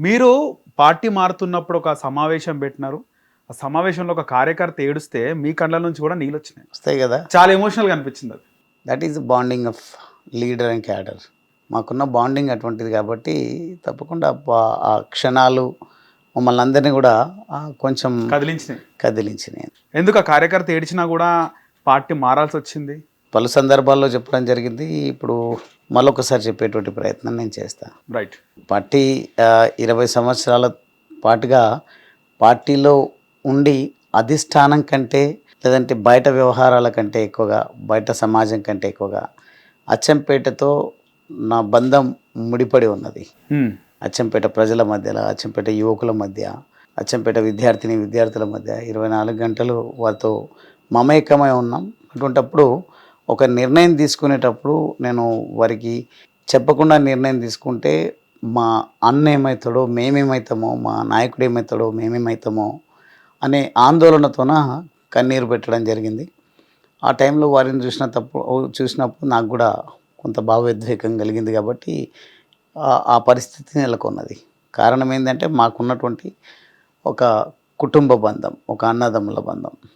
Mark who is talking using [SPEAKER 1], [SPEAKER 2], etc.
[SPEAKER 1] మీరు పార్టీ మారుతున్నప్పుడు ఒక సమావేశం పెట్టినారు. ఆ సమావేశంలో ఒక కార్యకర్త ఏడుస్తే మీ కళ్ళ నుంచి కూడా నీళ్ళు వచ్చినాయి.
[SPEAKER 2] వస్తాయి కదా.
[SPEAKER 1] చాలా ఎమోషనల్గా అనిపించింది అది.
[SPEAKER 2] That is bonding of leader and cadre మాకున్న బాండింగ్ అటువంటిది కాబట్టి తప్పకుండా ఆ క్షణాలు మమ్మల్ని అందరినీ కూడా కొంచెం
[SPEAKER 1] కదిలించినాయి.
[SPEAKER 2] కదిలించినాయి.
[SPEAKER 1] ఎందుకు ఆ కార్యకర్త ఏడిచినా కూడా పార్టీ మారాల్సి వచ్చింది?
[SPEAKER 2] పలు సందర్భాల్లో చెప్పడం జరిగింది. ఇప్పుడు మరొకసారి చెప్పేటువంటి ప్రయత్నం నేను చేస్తాను
[SPEAKER 1] రైట్
[SPEAKER 2] పార్టీ ఇరవై సంవత్సరాల పాటుగా పార్టీలో ఉండి అధిష్టానం కంటే లేదంటే బయట వ్యవహారాల కంటే ఎక్కువగా బయట సమాజం కంటే ఎక్కువగా అచ్చంపేటతో నా బంధం ముడిపడి ఉన్నది. అచ్చంపేట ప్రజల మధ్యలో అచ్చంపేట యువకుల మధ్య అచ్చంపేట విద్యార్థిని విద్యార్థుల మధ్య ఇరవై నాలుగు గంటలు వారితో మమేకమై ఉన్నాం. అటువంటప్పుడు ఒక నిర్ణయం తీసుకునేటప్పుడు నేను వారికి చెప్పకుండా నిర్ణయం తీసుకుంటే మా అన్న ఏమవుతాడో మేమేమవుతామో మా నాయకుడు ఏమవుతాడో మేమేమవుతామో అనే ఆందోళనతోన కన్నీరు పెట్టడం జరిగింది. ఆ టైంలో వారిని చూసిన తప్పు చూసినప్పుడు నాకు కూడా కొంత భావోద్వేగం కలిగింది కాబట్టి ఆ- పరిస్థితి నెలకొన్నది. కారణం ఏంటంటే మాకున్నటువంటి ఒక కుటుంబ బంధం ఒక అన్నదమ్ముల బంధం.